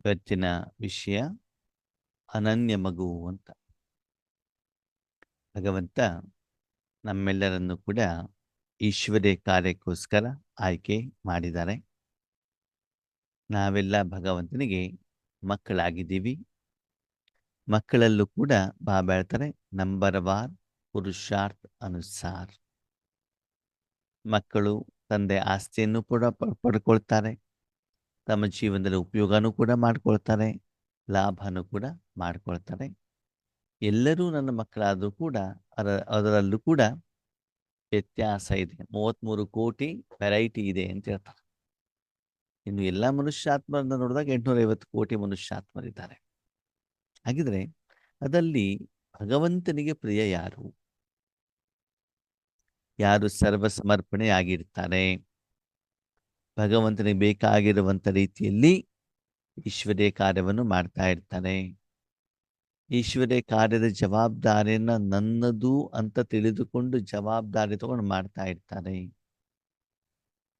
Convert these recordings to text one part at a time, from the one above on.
ಇವತ್ತಿನ ವಿಷಯ ಅನನ್ಯ ಮಗು ಅಂತ. ಭಗವಂತ ನಮ್ಮೆಲ್ಲರನ್ನು ಕೂಡ ಈಶ್ವರೇ ಕಾರ್ಯಕ್ಕೋಸ್ಕರ ಆಯ್ಕೆ ಮಾಡಿದ್ದಾರೆ. ನಾವೆಲ್ಲ ಭಗವಂತನಿಗೆ ಮಕ್ಕಳಾಗಿದ್ದೀವಿ. ಮಕ್ಕಳಲ್ಲೂ ಕೂಡ ಬಾಬಾ ಹೇಳ್ತಾರೆ ನಂಬರ್ ವಾರ್ ಪುರುಷಾರ್ಥ ಅನುಸಾರ್. ಮಕ್ಕಳು ತಂದೆ ಆಸ್ತಿಯನ್ನು ಕೂಡ ಪಡ್ಕೊಳ್ತಾರೆ. ತಮ್ಮ ಜೀವನದಲ್ಲಿ ಉಪಯೋಗನೂ ಕೂಡ ಮಾಡ್ಕೊಳ್ತಾರೆ, ಲಾಭನೂ ಕೂಡ ಮಾಡ್ಕೊಳ್ತಾರೆ. ಎಲ್ಲರೂ ನನ್ನ ಮಕ್ಕಳಾದರೂ ಕೂಡ ಅದರ ಅದರಲ್ಲೂ ಕೂಡ ವ್ಯತ್ಯಾಸ ಇದೆ. ಮೂವತ್ತ್ಮೂರು ಕೋಟಿ ವೆರೈಟಿ ಇದೆ ಅಂತ ಹೇಳ್ತಾರೆ. ಇನ್ನು ಎಲ್ಲ ಮನುಷ್ಯಾತ್ಮರನ್ನ ನೋಡಿದಾಗ ಎಂಟುನೂರ ಐವತ್ತು ಕೋಟಿ ಮನುಷ್ಯಾತ್ಮರಿದ್ದಾರೆ. ಹಾಗಿದ್ರೆ ಅದಲ್ಲಿ ಭಗವಂತನಿಗೆ ಪ್ರಿಯ ಯಾರು? ಯಾರು ಸರ್ವ ಸಮರ್ಪಣೆ ಆಗಿರ್ತಾರೆ ಭಗವಂತನಿಗೆ ಬೇಕಾಗಿರುವಂಥ ರೀತಿಯಲ್ಲಿ ಈಶ್ವರ್ಯ ಕಾರ್ಯವನ್ನು ಮಾಡ್ತಾ ಇರ್ತಾನೆ. ಈಶ್ವರ್ಯ ಕಾರ್ಯದ ಜವಾಬ್ದಾರಿಯನ್ನ ನನ್ನದು ಅಂತ ತಿಳಿದುಕೊಂಡು ಜವಾಬ್ದಾರಿ ತಗೊಂಡು ಮಾಡ್ತಾ ಇರ್ತಾರೆ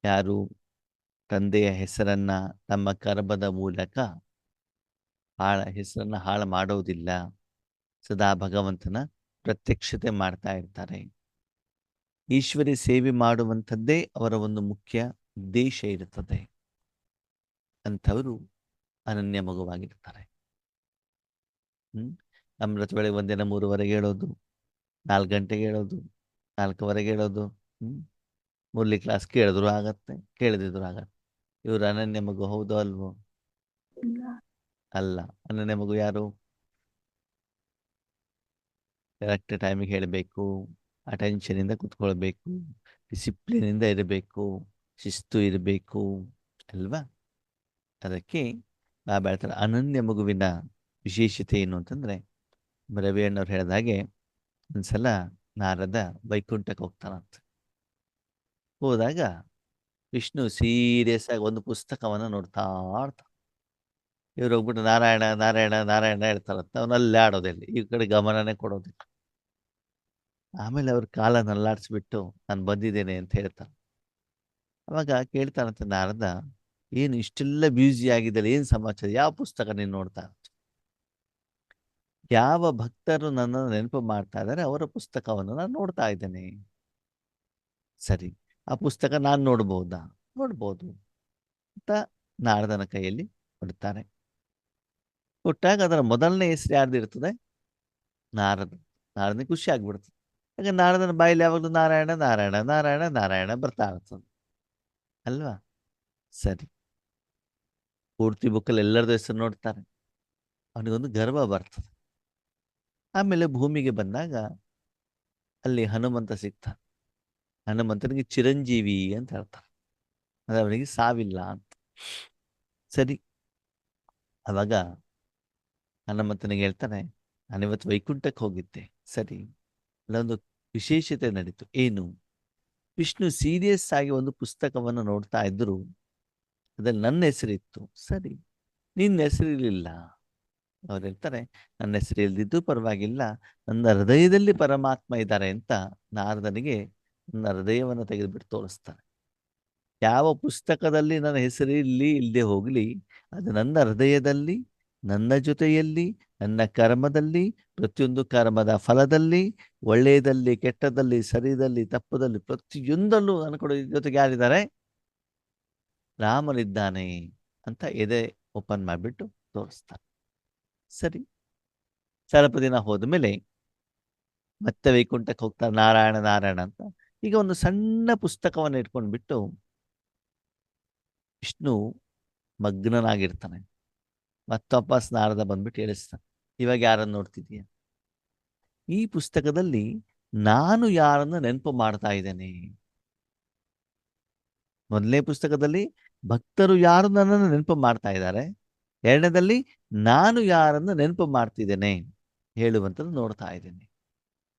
ಯಾರು? ತಂದೆಯ ಹೆಸರನ್ನ ತಮ್ಮ ಕರ್ಮದ ಮೂಲಕ ಹಾಳ, ಹೆಸರನ್ನ ಹಾಳು ಮಾಡೋದಿಲ್ಲ. ಸದಾ ಭಗವಂತನ ಪ್ರತ್ಯಕ್ಷತೆ ಮಾಡ್ತಾ ಇರ್ತಾರೆ ಈಶ್ವರಿ ಸೇವೆ ಮಾಡುವಂಥದ್ದೇ ಅವರ ಒಂದು ಮುಖ್ಯ ಉದ್ದೇಶ ಇರುತ್ತದೆ ಅಂಥವರು ಅನನ್ಯ ಮಗುವಾಗಿರ್ತಾರೆ ಹ್ಮ್? ಅಮೃತ ಬೆಳಗ್ಗೆ ಒಂದಿನ ಮೂರುವರೆಗೆ ಹೇಳೋದು ನಾಲ್ಕು ಗಂಟೆಗೆ ಹೇಳೋದು ನಾಲ್ಕುವರೆಗೆ ಹೇಳೋದು ಹ್ಮ್? ಮುರಳಿ ಕ್ಲಾಸ್ ಕೇಳಿದ್ರು ಆಗತ್ತೆ ಕೇಳದಿದ್ರು ಆಗತ್ತೆ. ಇವರು ಅನನ್ಯ ಮಗು ಹೌದು ಅಲ್ವೋ? ಅಲ್ಲ. ಅನನ್ಯ ಮಗು ಯಾರು? ಕರೆಕ್ಟ್ ಟೈಮಿಗೆ ಹೇಳಬೇಕು ಅಟೆನ್ಷನಿಂದ ಕುತ್ಕೊಳ್ಬೇಕು ಡಿಸಿಪ್ಲಿನಿಂದ ಇರಬೇಕು. ಶಿಸ್ತು ಇರಬೇಕು ಅಲ್ವಾ? ಅದಕ್ಕೆ ಬಾಬಾ ಹೇಳ್ತಾರೆ ಅನನ್ಯ ಮಗುವಿನ ವಿಶೇಷತೆ ಏನು ಅಂತಂದ್ರೆ ರವಿಯಣ್ಣವ್ರು ಹೇಳಿದ ಹಾಗೆ ಒಂದ್ಸಲ ನಾರದ ವೈಕುಂಠಕ್ಕೆ ಹೋಗ್ತಾನಂತ ಹೋದಾಗ ವಿಷ್ಣು ಸೀರಿಯಸ್ ಆಗಿ ಒಂದು ಪುಸ್ತಕವನ್ನ ನೋಡ್ತಾ ಇರ್ತಾನೆ. ಇವ್ರು ಹೋಗ್ಬಿಟ್ಟು ನಾರಾಯಣ ನಾರಾಯಣ ನಾರಾಯಣ ಹೇಳ್ತಾರಂತ. ಅವನು ಅಲ್ಲಿ ಆಡೋದಿಲ್ಲ ಈ ಕಡೆ ಗಮನನೇ ಕೊಡೋದಿಲ್ಲ. ಆಮೇಲೆ ಅವ್ರ ಕಾಲ ಅಲ್ಲಾಡಿಸ್ಬಿಟ್ಟು ನಾನು ಬಂದಿದ್ದೇನೆ ಅಂತ ಹೇಳ್ತಾನೆ. ಅವಾಗ ಕೇಳ್ತಾನಂತೆ ನಾರದ, ಏನು ಇಷ್ಟೆಲ್ಲ ಬ್ಯೂಸಿ ಆಗಿದ್ದಲ್ಲ ಏನು ಸಮಾಚಾರ? ಯಾವ ಪುಸ್ತಕ ನೀನು ನೋಡ್ತಾ? ಯಾವ ಭಕ್ತರು ನನ್ನನ್ನು ನೆನಪು ಮಾಡ್ತಾ ಇದ್ದಾರೆ, ಅವರ ಪುಸ್ತಕವನ್ನು ನಾನು ನೋಡ್ತಾ ಇದ್ದೇನೆ. ಸರಿ, ಆ ಪುಸ್ತಕ ನಾನು ನೋಡ್ಬೋದಾ? ನೋಡ್ಬೋದು ಅಂತ ನಾರದನ ಕೈಯಲ್ಲಿ ಕೊಡ್ತಾರೆ ಕೊಟ್ಟಾಗ ಅದರ ಮೊದಲನೇ ಹೆಸರು ಯಾರ್ದು ಇರ್ತದೆ? ನಾರದ. ನಾರದನಿಗೆ ಖುಷಿ ಆಗ್ಬಿಡ್ತದೆ ಯಾಕಂದ್ರೆ ನಾರದನ ಬಾಯಲ್ಲಿ ಯಾವಾಗಲೂ ನಾರಾಯಣ ನಾರಾಯಣ ನಾರಾಯಣ ನಾರಾಯಣ ಬರ್ತಾ ಇರ್ತದೆ. ಅಲ್ವಾ? ಸರಿ. ಪೂರ್ತಿ ಬುಕ್ಕಲ್ಲಿ ಎಲ್ಲರದ್ದು ಹೆಸರು ನೋಡ್ತಾರೆ. ಅವನಿಗೊಂದು ಗರ್ವ ಬರ್ತದೆ. ಆಮೇಲೆ ಭೂಮಿಗೆ ಬಂದಾಗ ಅಲ್ಲಿ ಹನುಮಂತ ಸಿಗ್ತಾನೆ. ಹನುಮಂತನಿಗೆ ಚಿರಂಜೀವಿ ಅಂತ ಹೇಳ್ತಾರೆ. ಅದು ಅವನಿಗೆ ಸಾವಿಲ್ಲ ಅಂತ. ಸರಿ. ಅವಾಗ ಹನುಮಂತನಿಗೆ ಹೇಳ್ತಾನೆ ನಾನಿವತ್ತು ವೈಕುಂಠಕ್ಕೆ ಹೋಗಿದ್ದೆ. ಸರಿ. ಅಲ್ಲೊಂದು ವಿಶೇಷತೆ ನಡೀತು. ಏನು? ವಿಷ್ಣು ಸೀರಿಯಸ್ ಆಗಿ ಒಂದು ಪುಸ್ತಕವನ್ನು ನೋಡ್ತಾ ಇದ್ರು. ಅದ್ರಲ್ಲಿ ನನ್ನ ಹೆಸರಿತ್ತು. ಸರಿ ನಿನ್ನ ಹೆಸರಿರ್ಲಿಲ್ಲ. ಅವ್ರು ಹೇಳ್ತಾರೆ, ನನ್ನ ಹೆಸರು ಇಲ್ದಿದ್ದು ಪರವಾಗಿಲ್ಲ. ನನ್ನ ಹೃದಯದಲ್ಲಿ ಪರಮಾತ್ಮ ಇದ್ದಾರೆ ಅಂತ ನಾರದನಿಗೆ ನನ್ನ ಹೃದಯವನ್ನು ತೆಗೆದುಬಿಟ್ಟು ತೋರಿಸ್ತಾರೆ. ಯಾವ ಪುಸ್ತಕದಲ್ಲಿ ನನ್ನ ಹೆಸರು ಇಲ್ಲಿ ಇಲ್ಲದೆ ಹೋಗಲಿ, ಅದು ನನ್ನ ಹೃದಯದಲ್ಲಿ ನನ್ನ ಜೊತೆಯಲ್ಲಿ, ನನ್ನ ಕರ್ಮದಲ್ಲಿ, ಪ್ರತಿಯೊಂದು ಕರ್ಮದ ಫಲದಲ್ಲಿ, ಒಳ್ಳೆಯದಲ್ಲಿ, ಕೆಟ್ಟದಲ್ಲಿ, ಸರಿದಲ್ಲಿ, ತಪ್ಪದಲ್ಲಿ ಪ್ರತಿಯೊಂದಲ್ಲೂ ನನ್ನ ಕೂಡ ಜೊತೆಗೆ ಯಾರಿದ್ದಾರೆ? ರಾಮನಿದ್ದಾನೆ ಅಂತ ಎದೆ ಓಪನ್ ಮಾಡಿಬಿಟ್ಟು ತೋರಿಸ್ತಾರೆ. ಸರಿ. ಸ್ವಲ್ಪ ದಿನ ಹೋದ್ಮೇಲೆ ಮತ್ತೆ ವೈಕುಂಠಕ್ಕೆ ಹೋಗ್ತಾರೆ, ನಾರಾಯಣ ನಾರಾಯಣ ಅಂತ. ಈಗ ಒಂದು ಸಣ್ಣ ಪುಸ್ತಕವನ್ನು ಇಟ್ಕೊಂಡ್ಬಿಟ್ಟು ವಿಷ್ಣು ಮಗ್ನನಾಗಿರ್ತಾನೆ. ಮತ್ತೊಬ್ಬ ನಾರದ ಬಂದ್ಬಿಟ್ಟು ಹೇಳಿಸ್ತಾನೆ. ಇವಾಗ ಯಾರನ್ನು ನೋಡ್ತಿದೀಯ ಈ ಪುಸ್ತಕದಲ್ಲಿ ನಾನು ಯಾರನ್ನು ನೆನಪು ಮಾಡ್ತಾ ಇದ್ದೇನೆ? ಮೊದಲನೇ ಪುಸ್ತಕದಲ್ಲಿ ಭಕ್ತರು ಯಾರು ನನ್ನನ್ನು ನೆನಪು ಮಾಡ್ತಾ ಇದ್ದಾರೆ? ಎರಡನೇದಲ್ಲಿ ನಾನು ಯಾರನ್ನು ನೆನಪು ಮಾಡ್ತಿದ್ದೇನೆ? ಹೇಳುವಂಥದ್ದು ನೋಡ್ತಾ ಇದ್ದೇನೆ.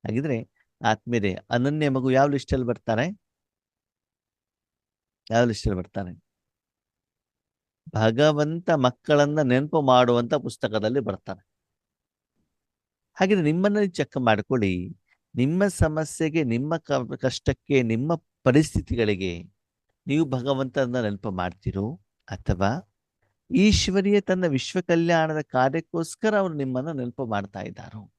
ಹಾಗಿದ್ರೆ ಆತ್ಮೀಯರೇ, ಅನನ್ಯ ಮಗು ಯಾವ ಲಿಸ್ಟಲ್ಲಿ ಬರ್ತಾರೆ ಯಾವ ಲಿಸ್ಟಲ್ಲಿ ಬರ್ತಾರೆ ಭಗವಂತ ಮಕ್ಕಳನ್ನ ನೆನಪು ಮಾಡುವಂತ ಪುಸ್ತಕದಲ್ಲಿ ಬರ್ತಾನೆ ಹಾಗಿದ್ರೆ ನಿಮ್ಮನ್ನ ಚೆಕ್ ಮಾಡ್ಕೊಳ್ಳಿ. ನಿಮ್ಮ ಸಮಸ್ಯೆಗೆ, ನಿಮ್ಮ ಕಷ್ಟಕ್ಕೆ, ನಿಮ್ಮ ಪರಿಸ್ಥಿತಿಗಳಿಗೆ ನೀವು ಭಗವಂತನ ನೆನಪು ಮಾಡ್ತಿರೋ ಅಥವಾ ಈಶ್ವರಿಯ ತನ್ನ ವಿಶ್ವ ಕಲ್ಯಾಣದ ಕಾರ್ಯಕ್ಕೋಸ್ಕರ ಅವರು ನಿಮ್ಮನ್ನ ನೆನಪು ಮಾಡ್ತಾ ಇದ್ದಾರೋ?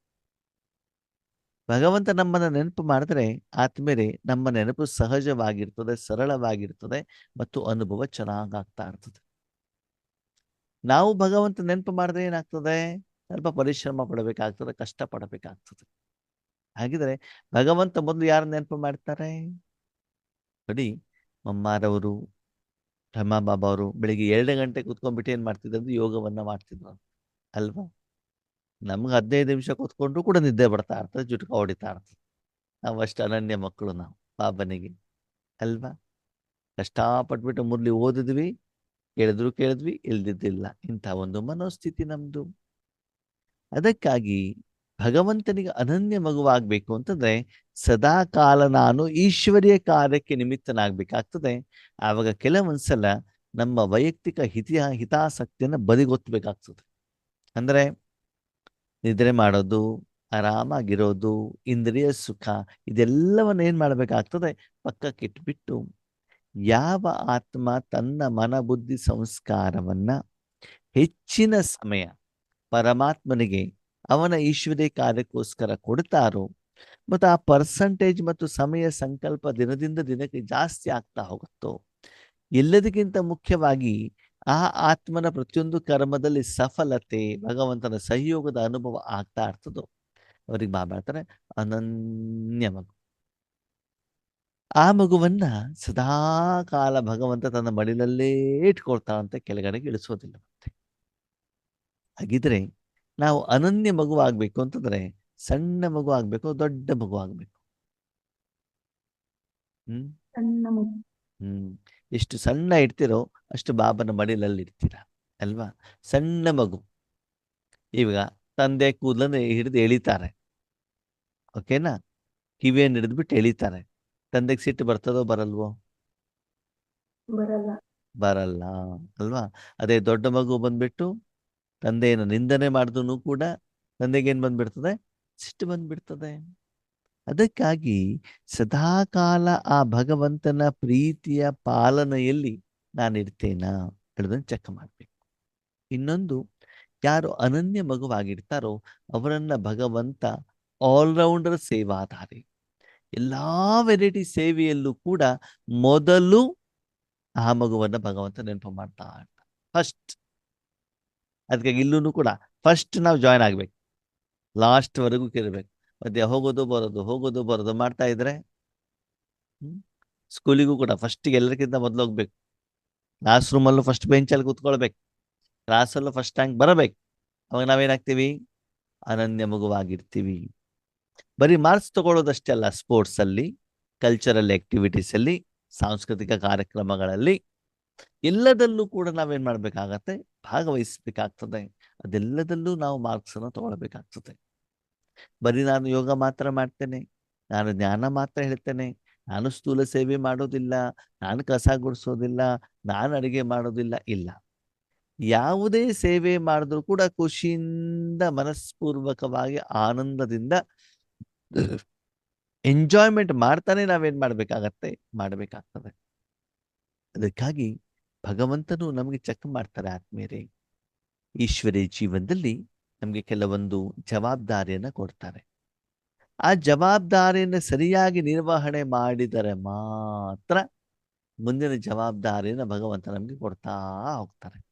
ಭಗವಂತ ನಮ್ಮನ್ನ ನೆನಪು ಮಾಡಿದ್ರೆ ಆದ್ಮೇಲೆ ನಮ್ಮ ನೆನಪು ಸಹಜವಾಗಿರ್ತದೆ, ಸರಳವಾಗಿರ್ತದೆ ಮತ್ತು ಅನುಭವ ಚೆನ್ನಾಗಾಗ್ತಾ ಇರ್ತದೆ. ನಾವು ಭಗವಂತ ನೆನಪು ಮಾಡಿದ್ರೆ ಏನಾಗ್ತದೆ? ಸ್ವಲ್ಪ ಪರಿಶ್ರಮ ಪಡಬೇಕಾಗ್ತದೆ, ಕಷ್ಟ ಪಡಬೇಕಾಗ್ತದೆ. ಹಾಗಿದ್ರೆ ಭಗವಂತ ಮೊದಲು ಯಾರು ನೆನಪು ಮಾಡ್ತಾರೆ? ನೋಡಿ ಮಮ್ಮಾರವರು ರಮಾ ಬಾಬಾ ಅವರು ಬೆಳಿಗ್ಗೆ ಎರಡು ಗಂಟೆ ಕುತ್ಕೊಂಡ್ಬಿಟ್ಟು ಏನ್ ಮಾಡ್ತಿದ್ರು ಯೋಗವನ್ನ ಮಾಡ್ತಿದ್ರು ಅಲ್ವಾ? ನಮ್ಗೆ ಹದಿನೈದು ನಿಮಿಷ ಕೂತ್ಕೊಂಡ್ರು ಕೂಡ ನಿದ್ದೆ ಬರ್ತಾ ಇರ್ತದೆ ಜುಟ್ಕ ಹೊಡಿತಾ ಇರ್ತದೆ ನಾವು ಅಷ್ಟು ಅನನ್ಯ ಮಕ್ಕಳು ನಾವು, ಬಾಬನಿಗೆ. ಅಲ್ವಾ? ಕಷ್ಟಪಟ್ಬಿಟ್ಟು ಮುರ್ಲಿ ಓದಿದ್ವಿ. ಕೇಳಿದ್ರು ಕೇಳಿದ್ವಿ, ಇಲ್ದಿದ್ದಿಲ್ಲ. ಇಂಥ ಒಂದು ಮನೋಸ್ಥಿತಿ ನಮ್ದು. ಅದಕ್ಕಾಗಿ ಭಗವಂತನಿಗೆ ಅನನ್ಯ ಮಗುವಾಗಬೇಕು ಅಂತಂದ್ರೆ ಸದಾ ಕಾಲ ನಾನು ಈಶ್ವರಿಯ ಕಾರ್ಯಕ್ಕೆ ನಿಮಿತ್ತನಾಗ್ಬೇಕಾಗ್ತದೆ. ಆವಾಗ ಕೆಲವೊಂದ್ಸಲ ನಮ್ಮ ವೈಯಕ್ತಿಕ ಹಿತಿಯ, ಹಿತಾಸಕ್ತಿಯನ್ನು ಬದಿಗೊತ್ತಬೇಕಾಗ್ತದೆ ಅಂದ್ರೆ ನಿದ್ರೆ ಮಾಡೋದು, ಆರಾಮಾಗಿರೋದು, ಇಂದ್ರಿಯ ಸುಖ, ಇದೆಲ್ಲವನ್ನ ಏನ್ ಮಾಡ್ಬೇಕಾಗ್ತದೆ? ಪಕ್ಕಕ್ಕೆ ಇಟ್ಬಿಟ್ಟು ಯಾವ ಆತ್ಮ ತನ್ನ ಮನ ಬುದ್ಧಿ ಸಂಸ್ಕಾರವನ್ನ ಹೆಚ್ಚಿನ ಸಮಯ ಪರಮಾತ್ಮನಿಗೆ ಅವನ ಈಶ್ವರಿ ಕಾರ್ಯಕ್ಕೋಸ್ಕರ ಕೊಡ್ತಾರೋ ಮತ್ತು ಆ ಪರ್ಸಂಟೇಜ್ ಮತ್ತು ಸಮಯ ಸಂಕಲ್ಪ ದಿನದಿಂದ ದಿನಕ್ಕೆ ಜಾಸ್ತಿ ಆಗ್ತಾ ಹೋಗುತ್ತೋ? ಎಲ್ಲದಕ್ಕಿಂತ ಮುಖ್ಯವಾಗಿ ಆ ಆತ್ಮನ ಪ್ರತಿಯೊಂದು ಕರ್ಮದಲ್ಲಿ ಸಫಲತೆ, ಭಗವಂತನ ಸಹಯೋಗದ ಅನುಭವ ಆಗ್ತಾ ಇರ್ತದೋ? ಅವ್ರಿಗೆ ಮಾಡ್ತಾರೆ ಅನನ್ಯ ಮಗು. ಆ ಮಗುವನ್ನ ಸದಾ ಕಾಲ ಭಗವಂತ ತನ್ನ ಮಡಿಲಲ್ಲೇ ಇಟ್ಕೊಳ್ತಾನಂತೆ ಕೆಳಗಡೆಗೆ ಇಳಿಸೋದಿಲ್ಲ ಮತ್ತೆ. ಹಾಗಿದ್ರೆ ನಾವು ಅನನ್ಯ ಮಗು ಆಗ್ಬೇಕು ಅಂತಂದ್ರೆ ಸಣ್ಣ ಮಗು ಆಗ್ಬೇಕು ದೊಡ್ಡ ಮಗು ಆಗ್ಬೇಕು. ಹ್ಮ್? ಸಣ್ಣ ಮಗು. ಹ್ಮ್. ಎಷ್ಟು ಸಣ್ಣ ಇಡ್ತಿರೋ ಅಷ್ಟು ಬಾಬನ ಮಡಿಲಲ್ಲಿ ಇಡ್ತೀರ ಅಲ್ವಾ? ಸಣ್ಣ ಮಗು. ಇವಾಗ ತಂದೆ ಕೂದಲನ್ನು ಹಿಡಿದು ಎಳಿತಾರೆ. ಓಕೆನಾ? ಕಿವಿಯನ್ನು ಹಿಡಿದ್ಬಿಟ್ಟು ಎಳಿತಾರೆ. ತಂದೆಗೆ ಸಿಟ್ಟು ಬರ್ತದೋ ಬರಲ್ವೋ? ಬರಲ್ಲ. ಬರಲ್ಲ ಅಲ್ವಾ? ಅದೇ ದೊಡ್ಡ ಮಗು ಬಂದ್ಬಿಟ್ಟು ತಂದೆಯನ್ನು ನಿಂದನೆ ಮಾಡಿದ್ರು ಕೂಡ ತಂದೆಗೆ ಏನ್ ಬಂದ್ಬಿಡ್ತದೆ? ಸಿಟ್ಟು ಬಂದ್ಬಿಡ್ತದೆ. ಅದಕ್ಕಾಗಿ ಸದಾಕಾಲ ಆ ಭಗವಂತನ ಪ್ರೀತಿಯ ಪಾಲನೆಯಲ್ಲಿ ನಾನಿರ್ತೇನಾ? ಹೇಳೋದನ್ನು ಚೆಕ್ ಮಾಡ್ಬೇಕು. ಇನ್ನೊಂದು ಯಾರು ಅನನ್ಯ ಮಗುವಾಗಿರ್ತಾರೋ ಅವರನ್ನ ಭಗವಂತ ಆಲ್ರೌಂಡರ್ ಸೇವಾಧಾರಿ ಎಲ್ಲಾ ವೆರೈಟಿ ಸೇವೆಯಲ್ಲೂ ಕೂಡ ಮೊದಲು ಆ ಮಗುವನ್ನ ಭಗವಂತ ನೆನಪು ಮಾಡ್ತಾ ಫಸ್ಟ್ ಅದಕ್ಕಾಗಿ ಇಲ್ಲೂ ಕೂಡ ಫಸ್ಟ್ ನಾವು ಜಾಯ್ನ್ ಆಗ್ಬೇಕು. ಲಾಸ್ಟ್ ವರೆಗೂ ಕೇಳಬೇಕು. ಮಧ್ಯ ಹೋಗೋದು, ಬರೋದು ಹೋಗೋದು, ಬರೋದು ಮಾಡ್ತಾ ಇದ್ರೆ ಸ್ಕೂಲಿಗೂ ಕೂಡ ಫಸ್ಟ್ ಎಲ್ಲರಿಗಿಂತ ಮೊದಲು ಹೋಗ್ಬೇಕು. ಕ್ಲಾಸ್ ರೂಮಲ್ಲೂ ಫಸ್ಟ್ ಬೆಂಚಲ್ಲಿ ಕೂತ್ಕೊಳ್ಬೇಕು. ಕ್ಲಾಸಲ್ಲೂ ಫಸ್ಟ್ ರ್ಯಾಂಕ್ ಬರಬೇಕು. ಅವಾಗ ನಾವೇನಾಗ್ತೀವಿ? ಅನನ್ಯ ಮಗುವಾಗಿರ್ತೀವಿ. ಬರೀ ಮಾರ್ಕ್ಸ್ ತಗೊಳ್ಳೋದಷ್ಟೇ ಅಲ್ಲ ಸ್ಪೋರ್ಟ್ಸ್ ಅಲ್ಲಿ ಕಲ್ಚರಲ್ ಆಕ್ಟಿವಿಟೀಸ್ ಅಲ್ಲಿ, ಸಾಂಸ್ಕೃತಿಕ ಕಾರ್ಯಕ್ರಮಗಳಲ್ಲಿ ಎಲ್ಲದಲ್ಲೂ ಕೂಡ ನಾವೇನ್ ಮಾಡ್ಬೇಕಾಗತ್ತೆ? ಭಾಗವಹಿಸ್ಬೇಕಾಗ್ತದೆ. ಅದೆಲ್ಲದಲ್ಲೂ ನಾವು ಮಾರ್ಕ್ಸ್ ಅನ್ನು ತಗೊಳ್ಬೇಕಾಗ್ತದೆ. ಬರೀ ನಾನು ಯೋಗ ಮಾತ್ರ ಮಾಡ್ತೇನೆ, ನಾನು ಜ್ಞಾನ ಮಾತ್ರ ಹೇಳ್ತೇನೆ, ನಾನು ಸ್ಥೂಲ ಸೇವೆ ಮಾಡೋದಿಲ್ಲ, ನಾನು ಕಸ ಗುಡಿಸೋದಿಲ್ಲ, ನಾನು ಅಡಿಗೆ ಮಾಡೋದಿಲ್ಲ, ಇಲ್ಲ. ಯಾವುದೇ ಸೇವೆ ಮಾಡಿದ್ರು ಕೂಡ ಖುಷಿಯಿಂದ, ಮನಸ್ಪೂರ್ವಕವಾಗಿ, ಆನಂದದಿಂದ ಎಂಜಾಯ್ಮೆಂಟ್ ಮಾಡ್ತಾನೆ ನಾವೇನ್ ಮಾಡ್ಬೇಕಾಗತ್ತೆ? ಮಾಡ್ಬೇಕಾಗ್ತದೆ. ಅದಕ್ಕಾಗಿ ಭಗವಂತನು ನಮಗೆ ಚೆಕ್ ಮಾಡ್ತಾರೆ ಆತ್ಮೀಯರೇ. ಈಶ್ವರಿ ಜೀವನದಲ್ಲಿ ನಮಗೆ ಕೆಲವೊಂದು ಜವಾಬ್ದಾರಿಯನ್ನ ಕೊಡ್ತಾರೆ. ಆ ಜವಾಬ್ದಾರಿಯನ್ನು ಸರಿಯಾಗಿ ನಿರ್ವಹಣೆ ಮಾಡಿದರೆ ಮಾತ್ರ ಮುಂದಿನ ಜವಾಬ್ದಾರಿಯನ್ನು ಭಗವಂತ ನಮಗೆ ಕೊಡ್ತಾ ಹೋಗ್ತಾರೆ.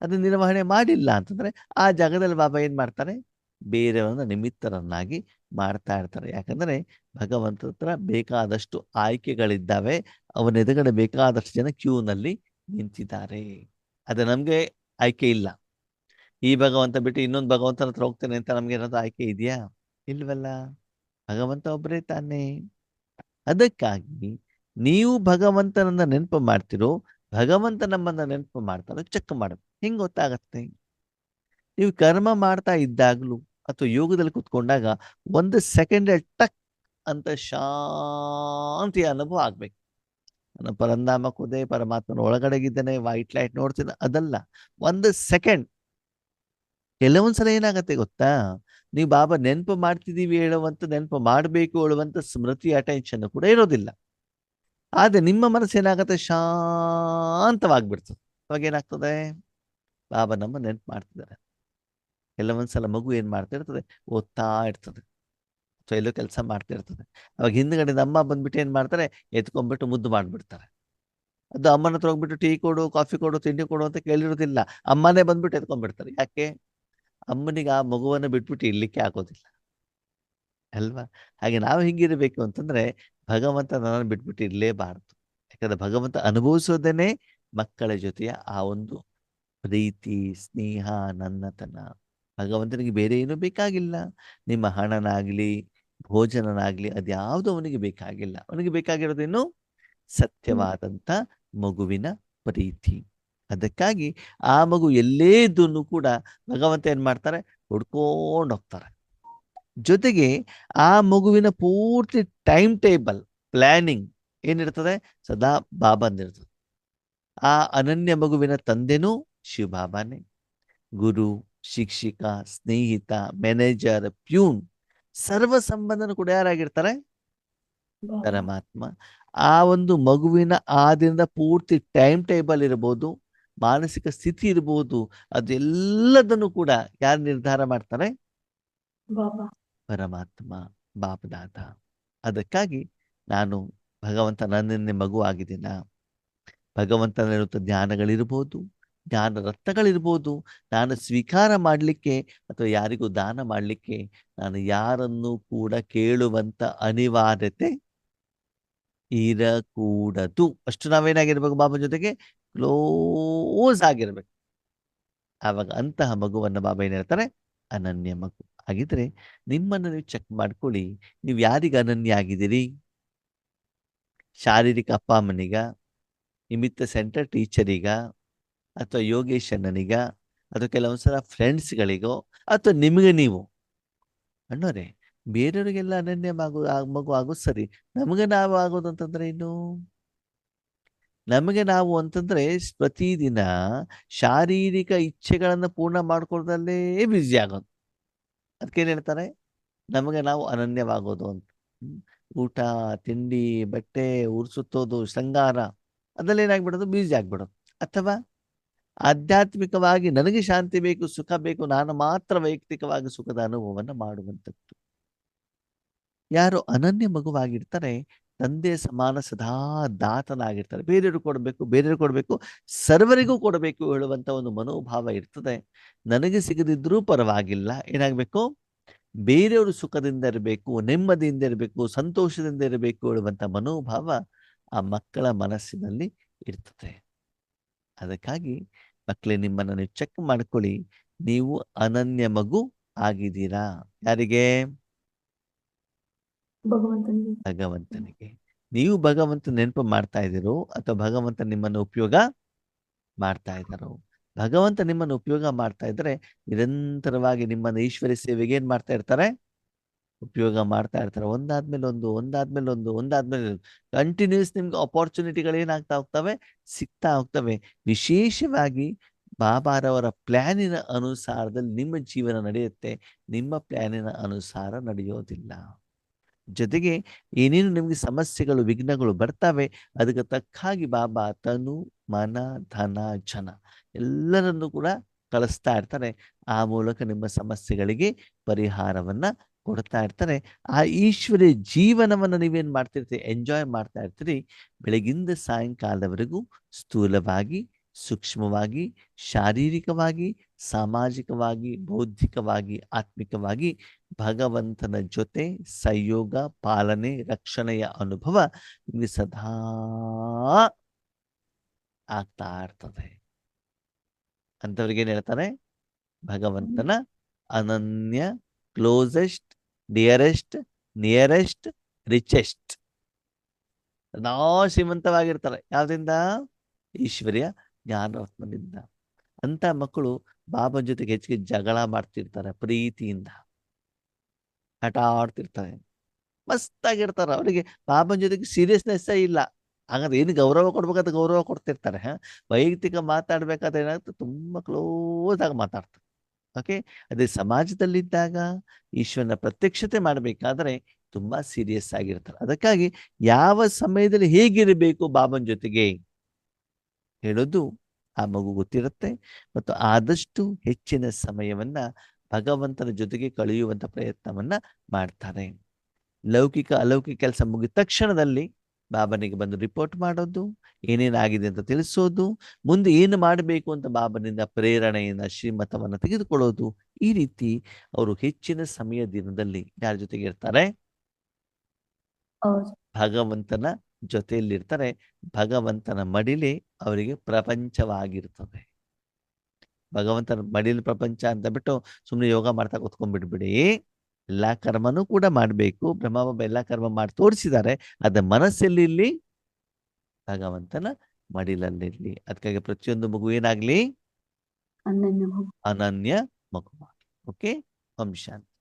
ಅದು ನಿರ್ವಹಣೆ ಮಾಡಿಲ್ಲ ಅಂತಂದ್ರೆ ಆ ಜಾಗದಲ್ಲಿ ಬಾಬಾ ಏನ್ ಮಾಡ್ತಾರೆ? ಬೇರೆಯವರನ್ನ ನಿಮಿತ್ತರನ್ನಾಗಿ ಮಾಡ್ತಾ ಇರ್ತಾರೆ. ಯಾಕಂದ್ರೆ ಭಗವಂತ ಹತ್ರ ಬೇಕಾದಷ್ಟು ಆಯ್ಕೆಗಳಿದ್ದಾವೆ. ಅವನ ಎದುರುಗಡೆ ಬೇಕಾದಷ್ಟು ಜನ ಕ್ಯೂನಲ್ಲಿ ನಿಂತಿದ್ದಾರೆ. ಅದು ನಮ್ಗೆ ಆಯ್ಕೆ ಇಲ್ಲ. ಈ ಭಗವಂತ ಬಿಟ್ಟು ಇನ್ನೊಂದು ಭಗವಂತನ ಹತ್ರ ಹೋಗ್ತೇನೆ ಅಂತ ನಮ್ಗೆ ಏನಾದ್ರು ಆಯ್ಕೆ ಇದೆಯಾ? ಇಲ್ವಲ್ಲ. ಭಗವಂತ ಒಬ್ಬರೇ ತಾನೇ. ಅದಕ್ಕಾಗಿ ನೀವು ಭಗವಂತನನ್ನ ನೆನಪು ಮಾಡ್ತಿರೋ, ಭಗವಂತ ನಮ್ಮನ್ನ ನೆನಪು ಮಾಡ್ತಾರೋ, ಚೆಕ್ ಮಾಡಬೇಕು. ಹೆಂಗ್ ಗೊತ್ತಾಗತ್ತೆ? ನೀವು ಕರ್ಮ ಮಾಡ್ತಾ ಇದ್ದಾಗ್ಲೂ ಅಥವಾ ಯೋಗದಲ್ಲಿ ಕುತ್ಕೊಂಡಾಗ ಒಂದು ಸೆಕೆಂಡ್ ಟಕ್ ಅಂತ ಶಾಂತಿಯ ಅನುಭವ ಆಗ್ಬೇಕು. ನಾನು ಪರಂಧಾಮಕ್ಕೆ ಕುದೇ, ಪರಮಾತ್ಮನ ಒಳಗಡೆಗಿದ್ದಾನೆ ವೈಟ್ ಲೈಟ್ ನೋಡ್ತೀನಿ, ಅದಲ್ಲ. ಒಂದು ಸೆಕೆಂಡ್. ಕೆಲವೊಂದ್ಸಲ ಏನಾಗತ್ತೆ ಗೊತ್ತಾ? ನೀವು ಬಾಬಾ ನೆನಪು ಮಾಡ್ತಿದ್ದೀವಿ ಹೇಳುವಂತ, ನೆನಪು ಮಾಡಬೇಕು ಹೇಳುವಂತ ಸ್ಮೃತಿ ಅಟೆನ್ಷನ್ ಕೂಡ ಇರೋದಿಲ್ಲ. ಆದ್ರೆ ನಿಮ್ಮ ಮನಸ್ಸು ಏನಾಗತ್ತೆ? ಶಾಂತವಾಗ್ಬಿಡ್ತದೆ. ಅವಾಗ ಏನಾಗ್ತದೆ? ಬಾಬಾ ನಮ್ಮ ನೆನಪು ಮಾಡ್ತಿದ್ದಾರೆ. ಕೆಲವೊಂದ್ಸಲ ಮಗು ಏನ್ ಮಾಡ್ತಾ ಇರ್ತದೆ ಓದ್ತಾ ಇರ್ತದೆ. ಅಥವಾ ಎಲ್ಲೋ ಕೆಲಸ ಮಾಡ್ತಾ ಇರ್ತದೆ. ಅವಾಗ ಹಿಂದ್ಗಡೆ ಅಮ್ಮ ಬಂದ್ಬಿಟ್ಟು ಏನ್ ಮಾಡ್ತಾರೆ? ಎತ್ಕೊಂಡ್ಬಿಟ್ಟು ಮುದ್ದು ಮಾಡ್ಬಿಡ್ತಾರೆ. ಅದು ಅಮ್ಮನ ಹತ್ರ ಹೋಗ್ಬಿಟ್ಟು ಟೀ ಕೊಡು, ಕಾಫಿ ಕೊಡು, ತಿಂಡಿ ಕೊಡು ಅಂತ ಕೇಳಿರೋದಿಲ್ಲ. ಅಮ್ಮನೇ ಬಂದ್ಬಿಟ್ಟು ಎತ್ಕೊಂಡ್ಬಿಡ್ತಾರೆ. ಯಾಕೆ? ಅಮ್ಮನಿಗೆ ಆ ಮಗುವನ್ನು ಬಿಟ್ಬಿಟ್ಟು ಇರ್ಲಿಕ್ಕೆ ಆಗೋದಿಲ್ಲ. ಅಲ್ವಾ? ಹಾಗೆ ನಾವು ಹಿಂಗಿರಬೇಕು ಅಂತಂದ್ರೆ ಭಗವಂತ ನನ್ನನ್ನು ಬಿಟ್ಬಿಟ್ಟು ಇರಲೇಬಾರದು. ಯಾಕಂದ್ರೆ ಭಗವಂತ ಅನುಭವಿಸೋದೇನೆ ಮಕ್ಕಳ ಜೊತೆಯ ಆ ಒಂದು ಪ್ರೀತಿ, ಸ್ನೇಹ, ನನ್ನತನ. ಭಗವಂತನಿಗೆ ಬೇರೆ ಏನೂ ಬೇಕಾಗಿಲ್ಲ. ನಿಮ್ಮ ಹಣನಾಗ್ಲಿ ಭೋಜನನಾಗ್ಲಿ ಅದ್ಯಾವುದು ಅವನಿಗೆ ಬೇಕಾಗಿಲ್ಲ. ಅವನಿಗೆ ಬೇಕಾಗಿರೋದೇನು ಸತ್ಯವಾದಂತ ಮಗುವಿನ ಪ್ರೀತಿ. ಅದಕ್ಕಾಗಿ ಆ ಮಗು ಎಲ್ಲೇ ಇದ್ದೂ ಕೂಡ ಭಗವಂತ ಏನ್ ಮಾಡ್ತಾರೆ? ಹುಡ್ಕೊಂಡು ಹೋಗ್ತಾರೆ. ಜೊತೆಗೆ ಆ ಮಗುವಿನ ಪೂರ್ತಿ ಟೈಮ್ ಟೇಬಲ್ ಪ್ಲಾನಿಂಗ್ ಏನಿರ್ತದೆ? ಸದಾ ಬಾಬಂದಿರ್ತದೆ ಆ ಅನನ್ಯ ಮಗುವಿನ ತಂದೆನೂ ಶಿವಬಾಬಾನೇ. ಗುರು ಶಿಕ್ಷಕ ಸ್ನೇಹಿತ ಮ್ಯಾನೇಜರ್ ಪ್ಯೂನ್ ಸರ್ವ ಸಂಬಂಧನ ಕೂಡ ಯಾರಾಗಿರ್ತಾರೆ? ಪರಮಾತ್ಮ. ಆ ಒಂದು ಮಗುವಿನ ಆ ದಿನದ ಪೂರ್ತಿ ಟೈಮ್ ಟೇಬಲ್ ಇರಬಹುದು ಮಾನಸಿಕ ಸ್ಥಿತಿ ಇರಬಹುದು ಅದೆಲ್ಲದನ್ನು ಕೂಡ ಯಾರು ನಿರ್ಧಾರ ಮಾಡ್ತಾರೆ? ಪರಮಾತ್ಮ ಬಾಪದಾದ. ಅದಕ್ಕಾಗಿ ನಾನು ಭಗವಂತ ನನ್ನ ಮಗು ಆಗಿದ್ದೀನ? ಭಗವಂತನಿರುತ್ತ ಜ್ಞಾನಗಳಿರ್ಬೋದು ಜ್ಞಾನ ರತ್ನಗಳಿರ್ಬೋದು ನಾನು ಸ್ವೀಕಾರ ಮಾಡಲಿಕ್ಕೆ ಅಥವಾ ಯಾರಿಗೂ ದಾನ ಮಾಡಲಿಕ್ಕೆ ನಾನು ಯಾರನ್ನು ಕೂಡ ಕೇಳುವಂತ ಅನಿವಾರ್ಯತೆ ಇರಕೂಡದು. ಅಷ್ಟು ನಾವೇನಾಗಿರ್ಬೇಕು ಬಾಬಾ ಜೊತೆಗೆ? ಕ್ಲೋಸ್ ಆಗಿರ್ಬೇಕು. ಆವಾಗ ಅಂತಹ ಮಗುವನ್ನು ಬಾಬಾ ಏನು ಹೇಳ್ತಾರೆ? ಅನನ್ಯ ಮಗು. ಹಾಗಿದ್ರೆ ನಿಮ್ಮನ್ನು ನೀವು ಚೆಕ್ ಮಾಡ್ಕೊಳ್ಳಿ. ನೀವು ಯಾರಿಗ ಅನನ್ಯ ಆಗಿದ್ದೀರಿ? ಶಾರೀರಿಕ ಅಪ್ಪ ಅಮ್ಮನಿಗ, ನಿಮಿತ್ತ ಸೆಂಟರ್ ಟೀಚರಿಗ ಅಥವಾ ಯೋಗೇಶ್ ಅಣ್ಣನಿಗ, ಅಥವಾ ಕೆಲವೊಂದ್ಸಲ ಫ್ರೆಂಡ್ಸ್ಗಳಿಗೋ ಅಥವಾ ನಿಮಗೆ ನೀವು? ಅಣ್ಣೋರೆ, ಬೇರೆಯವರಿಗೆಲ್ಲ ಅನನ್ಯ ಮಗು, ಆ- ಮಗು ಆಗೋದು ಸರಿ. ನಮಗೆ ನಾವು ಆಗೋದು ಅಂತಂದ್ರೆ ಏನು? ನಮಗೆ ನಾವು ಅಂತಂದ್ರೆ ಪ್ರತಿದಿನ ಶಾರೀರಿಕ ಇಚ್ಛೆಗಳನ್ನು ಪೂರ್ಣ ಮಾಡಿಕೊಳ್ಳೋದಲ್ಲೇ ಬ್ಯುಸಿ ಆಗೋದು. ಅದಕ್ಕೇನು ಹೇಳ್ತಾರೆ? ನಮಗೆ ನಾವು ಅನನ್ಯವಾಗೋದು ಅಂತ. ಊಟ, ತಿಂಡಿ, ಬಟ್ಟೆ ಉರ್ಸುತ್ತೋದು ಶೃಂಗಾರ ಅದ್ರಲ್ಲಿ ಏನಾಗ್ಬಿಡೋದು? ಬ್ಯುಸಿ ಆಗ್ಬಿಡೋದು. ಅಥವಾ ಆಧ್ಯಾತ್ಮಿಕವಾಗಿ ನನಗೆ ಶಾಂತಿ ಬೇಕು, ಸುಖ ಬೇಕು, ನಾನು ಮಾತ್ರ ವೈಯಕ್ತಿಕವಾಗಿ ಸುಖದ ಅನುಭವವನ್ನು ಮಾಡುವಂಥದ್ದು. ಯಾರು ಅನನ್ಯ ಮಗುವಾಗಿರ್ತಾರೆ, ತಂದೆ ಸಮಾನ ಸದಾ ದಾತನಾಗಿರ್ತಾರೆ. ಬೇರೆಯವರು ಕೊಡಬೇಕು ಬೇರೆಯವರು ಕೊಡಬೇಕು, ಸರ್ವರಿಗೂ ಕೊಡಬೇಕು ಹೇಳುವಂತ ಒಂದು ಮನೋಭಾವ ಇರ್ತದೆ. ನನಗೆ ಸಿಗದಿದ್ರೂ ಪರವಾಗಿಲ್ಲ. ಏನಾಗಬೇಕು? ಬೇರೆಯವರು ಸುಖದಿಂದ ಇರಬೇಕು, ನೆಮ್ಮದಿಯಿಂದ ಇರಬೇಕು, ಸಂತೋಷದಿಂದ ಇರಬೇಕು ಹೇಳುವಂತ ಮನೋಭಾವ ಆ ಮಕ್ಕಳ ಮನಸ್ಸಿನಲ್ಲಿ ಇರ್ತದೆ. ಅದಕ್ಕಾಗಿ ಮಕ್ಕಳೇ ನಿಮ್ಮನ್ನು ನೀವು ಚೆಕ್ ಮಾಡ್ಕೊಳ್ಳಿ. ನೀವು ಅನನ್ಯ ಮಗು ಆಗಿದ್ದೀರಾ? ಯಾರಿಗೆ? ಭಗವಂತನಿಗೆ. ಭಗವಂತನಿಗೆ. ನೀವು ಭಗವಂತ ನೆನಪು ಮಾಡ್ತಾ ಇದ್ದೀರೋ ಅಥವಾ ಭಗವಂತ ನಿಮ್ಮನ್ನು ಉಪಯೋಗ ಮಾಡ್ತಾ ಇದ್ದಾರೋ? ಭಗವಂತ ನಿಮ್ಮನ್ನು ಉಪಯೋಗ ಮಾಡ್ತಾ ಇದ್ರೆ ನಿರಂತರವಾಗಿ ನಿಮ್ಮನ್ನು ಈಶ್ವರಿ ಸೇವೆಗೆ ಏನ್ ಮಾಡ್ತಾ ಇರ್ತಾರೆ? ಉಪಯೋಗ ಮಾಡ್ತಾ ಇರ್ತಾರೆ. ಒಂದಾದ್ಮೇಲೆ ಒಂದು ಒಂದಾದ್ಮೇಲೆ ಒಂದು, ಒಂದಾದ್ಮೇಲೆ ಕಂಟಿನ್ಯೂಸ್ ನಿಮ್ಗೆ ಅಪಾರ್ಚುನಿಟಿಗಳು ಏನಾಗ್ತಾ ಹೋಗ್ತವೆ? ಸಿಗ್ತಾ ಹೋಗ್ತವೆ. ವಿಶೇಷವಾಗಿ ಬಾಬಾರವರ ಪ್ಲಾನಿನ ಅನುಸಾರದಲ್ಲಿ ನಿಮ್ಮ ಜೀವನ ನಡೆಯುತ್ತೆ. ನಿಮ್ಮ ಪ್ಲಾನಿನ ಅನುಸಾರ ನಡೆಯೋದಿಲ್ಲ. ಜೊತೆಗೆ ಏನೇನು ನಿಮಗೆ ಸಮಸ್ಯೆಗಳು, ವಿಘ್ನಗಳು ಬರ್ತವೆ, ಅದಕ್ಕೆ ತಕ್ಕಾಗಿ ಬಾಬಾ ತನು, ಮನ, ಧನ, ಜನ ಎಲ್ಲರನ್ನು ಕೂಡ ಕಳಿಸ್ತಾ ಇರ್ತಾರೆ. ಆ ಮೂಲಕ ನಿಮ್ಮ ಸಮಸ್ಯೆಗಳಿಗೆ ಪರಿಹಾರವನ್ನ ಕೊಡ್ತಾ ಇರ್ತಾರೆ. ಆ ಈಶ್ವರಿ ಜೀವನವನ್ನ ನೀವೇನ್ ಮಾಡ್ತಿರ್ತೀರಿ? ಎಂಜಾಯ್ ಮಾಡ್ತಾ ಇರ್ತೀರಿ. ಬೆಳಗಿಂದ ಸಾಯಂಕಾಲದವರೆಗೂ ಸ್ಥೂಲವಾಗಿ, ಸೂಕ್ಷ್ಮವಾಗಿ, ಶಾರೀರಿಕವಾಗಿ, ಸಾಮಾಜಿಕವಾಗಿ, ಬೌದ್ಧಿಕವಾಗಿ, ಆತ್ಮಿಕವಾಗಿ ಭಗವಂತನ ಜೊತೆ ಸಂಯೋಗ, ಪಾಲನೆ, ರಕ್ಷಣೆಯ ಅನುಭವ ನಿಮಗೆ ಸದಾ ಆಗ್ತಾ ಇರ್ತದೆ. ಅಂತವ್ರಿಗೆ ಏನ್ ಹೇಳ್ತಾರೆ? ಭಗವಂತನ ಅನನ್ಯ ಕ್ಲೋಸೆಸ್ಟ್ ಡಿಯರೆಸ್ಟ್ ನಿಯರೆಸ್ಟ್ ರಿಚೆಸ್ಟ್ ನಾವು ಶ್ರೀಮಂತವಾಗಿರ್ತಾರೆ ಯಾವ್ದಿಂದ ಈಶ್ವರ್ಯ ಜ್ಞಾನರತ್ನದಿಂದ ಅಂತ ಮಕ್ಕಳು ಬಾಬನ್ ಜೊತೆಗೆ ಹೆಚ್ಚಿಗೆ ಜಗಳ ಮಾಡ್ತಿರ್ತಾರೆ, ಪ್ರೀತಿಯಿಂದ. ಆಟ ಆಡ್ತಿರ್ತಾರೆ. ಮಸ್ತಾಗಿರ್ತಾರೆ. ಅವರಿಗೆ ಬಾಬನ್ ಜೊತೆಗೆ ಸೀರಿಯಸ್ನೆಸ್ ಇಲ್ಲ. ಹಾಗಾದ್ರೆ ಏನು ಗೌರವ ಕೊಡ್ಬೇಕಾದ್ರೆ ಗೌರವ ಕೊಡ್ತಿರ್ತಾರೆ ವೈಯಕ್ತಿಕ ಮಾತಾಡ್ಬೇಕಾದ್ರೆ ಏನಾಗುತ್ತೆ? ತುಂಬಾ ಕ್ಲೋಸ್ ಆಗಿ ಮಾತಾಡ್ತಾರೆ. ಓಕೆ? ಅದೇ ಸಮಾಜದಲ್ಲಿದ್ದಾಗ ಈಶ್ವರನ ಪ್ರತ್ಯಕ್ಷತೆ ಮಾಡಬೇಕಾದ್ರೆ ತುಂಬಾ ಸೀರಿಯಸ್ ಆಗಿರ್ತಾರೆ. ಅದಕ್ಕಾಗಿ ಯಾವ ಸಮಯದಲ್ಲಿ ಹೇಗಿರಬೇಕು ಬಾಬನ್ ಜೊತೆಗೆ? ಹೇಳೋದು ಆ ಮಗು ಗೊತ್ತಿರುತ್ತೆ. ಮತ್ತು ಆದಷ್ಟು ಹೆಚ್ಚಿನ ಸಮಯವನ್ನ ಭಗವಂತನ ಜೊತೆಗೆ ಕಳೆಯುವಂತ ಪ್ರಯತ್ನವನ್ನ ಮಾಡ್ತಾರೆ. ಲೌಕಿಕ ಅಲೌಕಿಕ ಕೆಲಸ ಮುಗಿದ ತಕ್ಷಣದಲ್ಲಿ ಬಾಬನಿಗೆ ಬಂದು ರಿಪೋರ್ಟ್ ಮಾಡೋದು ಏನೇನಾಗಿದೆ ಅಂತ ತಿಳಿಸೋದು ಮುಂದೆ ಏನು ಮಾಡಬೇಕು ಅಂತ ಬಾಬನಿಂದ ಪ್ರೇರಣೆಯಿಂದ ಶ್ರೀಮತವನ್ನು ತೆಗೆದುಕೊಳ್ಳೋದು ಈ ರೀತಿ ಅವರು ಹೆಚ್ಚಿನ ಸಮಯ ದಿನದಲ್ಲಿ ಯಾರ ಜೊತೆಗೆ ಇರ್ತಾರೆ? ಭಗವಂತನ ಜೊತೆಯಲ್ಲಿರ್ತಾರೆ. ಭಗವಂತನ ಮಡಿಲೆ ಅವರಿಗೆ ಪ್ರಪಂಚವಾಗಿರ್ತದೆ. ಭಗವಂತನ ಮಡಿಲು ಪ್ರಪಂಚ ಅಂತ ಬಿಟ್ಟು ಸುಮ್ಮನೆ ಯೋಗ ಮಾಡ್ತಾ ಕೂತ್ಕೊಂಡ್ಬಿಡ್ಬಿಡಿ ಎಲ್ಲಾ ಕರ್ಮನೂ ಕೂಡ ಮಾಡಬೇಕು. ಬ್ರಹ್ಮಬಾಬ ಎಲ್ಲಾ ಕರ್ಮ ಮಾಡಿ ತೋರಿಸಿದ್ದಾರೆ ಅದ ಮನಸ್ಸಲ್ಲಿ ಇಲ್ಲಿ ಭಗವಂತನ ಮಡಿಲಲ್ಲಿರ್ಲಿ. ಅದಕ್ಕಾಗಿ ಪ್ರತಿಯೊಂದು ಮಗು ಏನಾಗ್ಲಿ? ಅನನ್ಯ ಮಗು. ಅನನ್ಯ ಮಗು ಓಕೆ ಓಂ ಶಾಂತಿ.